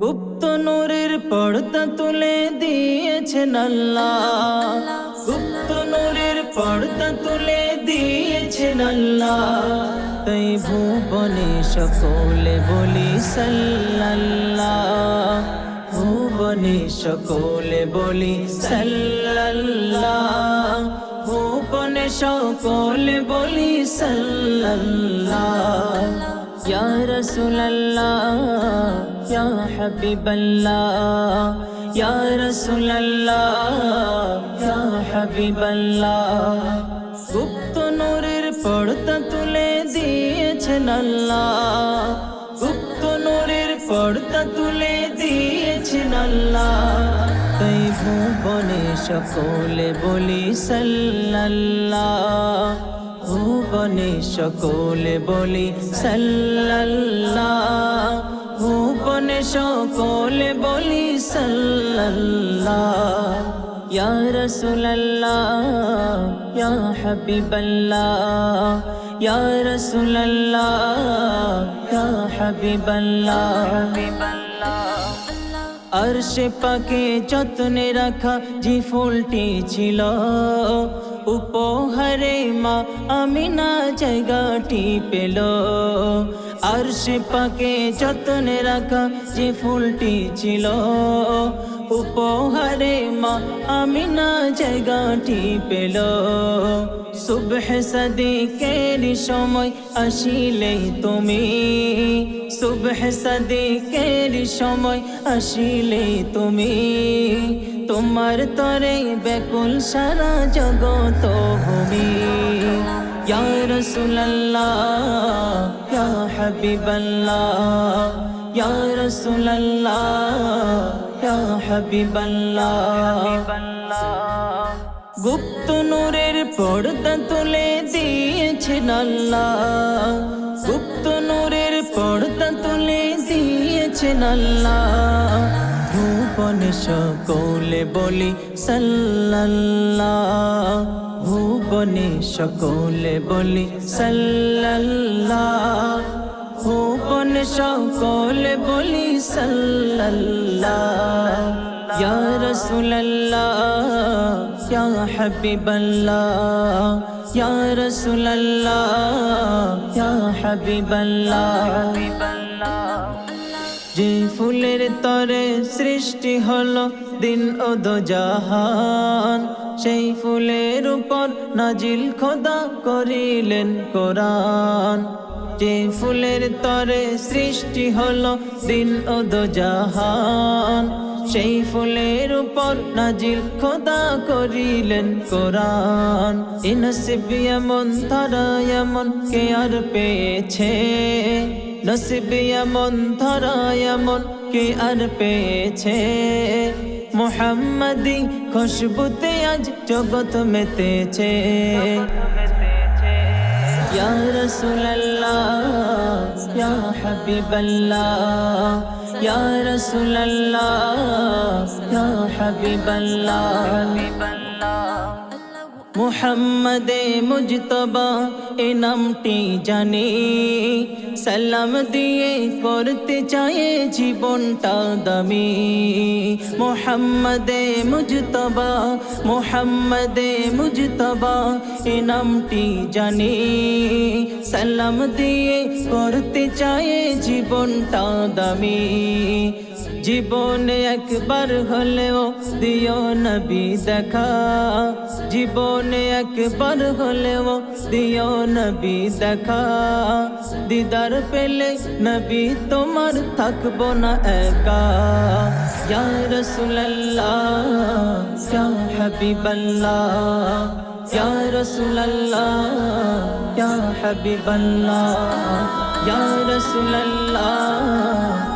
গুপ্ত নূরের পর্দা তুলে দিয়েছেন আল্লাহ। গুপ্ত নূরের পর্দা তুলে দিয়েছেন আল্লাহ। তাই ভুবনে সকলে বলি সাল্লাল্লাহ। ভুবনে সকলে বলি সাল্লাল্লাহ। ভুবনে সকলে বলি সাল্লাল্লাহ। ইয়া রাসূলুল্লাহ ইয়া হাবিবাল্লাহ ইয়া রাসূলুল্লাহ ইয়া হাবিবাল্লাহ গুপ্ত নূরের পর্দা তুলে দিয়েছেন আল্লাহ। গুপ্ত নূরের পর্দা তুলে দিয়েছেন আল্লাহ। তাই ভুবনে সকলে বলি সাল্লাল্লাহ। ভুবনে সকলে বলি সাল্লাল্লাহ। ভুবনে সকলে বলি সাল্লাল্লাহ। ইয়া রাসূলুল্লাহ, ইয়া হাবিবাল্লাহ। ইয়া রাসূলুল্লাহ, ইয়া হাবিবাল্লাহ। আরশে পাকে যত্নে রাখা যে ফুলটি ছিল উপহারে মা আমিনা জায়গাটি পেল আরশে পাকে যত্নে রাখা যে ফুলটি ছিল। উপহারে মা আমিনা জায়গাটি পেল সুবহ সদিকের সময় আসিলে তুমি। সুবহ সদিকের সময় আসিলে তুমি। তোমার তরে বেকুল সারা জগত ভূমি। ইয়া রাসূলুল্লাহ, ইয়া হাবিবাল্লাহ, ইয়া রাসূলুল্লাহ, ইয়া হাবিবাল্লাহ। গুপ্ত নূরের পর্দা তুলে দিয়েছেন আল্লাহ। গুপ্ত নূরের পর্দা তুলে দিয়েছেন আল্লাহ। ভুবনে সকলে বলি, সাল্লাল্লাহ। ভুবনে সকলে বলি, সাল্লাল্লাহ। ভুবনে সকলে বলি, সাল্লাল্লাহ। ইয়া রাসূলুল্লাহ, ইয়া হাবিবাল্লাহ, ইয়া রাসূলুল্লাহ, ইয়া হাবিবাল্লাহ। যে ফুলের তরে সৃষ্টি হলো দিন ও জাহান, সেই ফুলের উপর নাজিল খোদা করিলেন কোরআন। যে ফুলের তরে সৃষ্টি হলো দিন ও জাহান, সেই ফুলের উপর নাজিল খোদা করিলেন কোরআন। ইনসিব এমন তারা এমন কে আর পেয়েছে? নসিব এমন, ধরা এমন কে আর পেয়েছে? মোহাম্মদি খুশবুতে আজ জগৎ মেতেছে। ইয়া রাসূলুল্লাহ, ইয়া হাবিবাল্লাহ, ইয়া রাসূলুল্লাহ, ইয়া হাবিবাল্লাহ। মুহাম্মদে মুজতবা এ নামটি জানি। সালাম দিয়ে করতে চায়ে জীবনটা দামি। মোহাম্মদে মুজতবা মোহাম্মদে মুজতবা এ নামটি জানি। সালাম দিয়ে করতে চায়ে জীবনটা দামি। জীবনে একবার হলেও দিও নবী দেখা। জীবনে একবার হলেও দিও নবী দেখা। দিদার পেলে নবী তোমার থাকব না একা। ইয়া রাসূলুল্লাহ, ইয়া হাবিবাল্লাহ, ইয়া রাসূলুল্লাহ, ইয়া হাবিবাল্লাহ, ইয়া রাসূলুল্লাহ।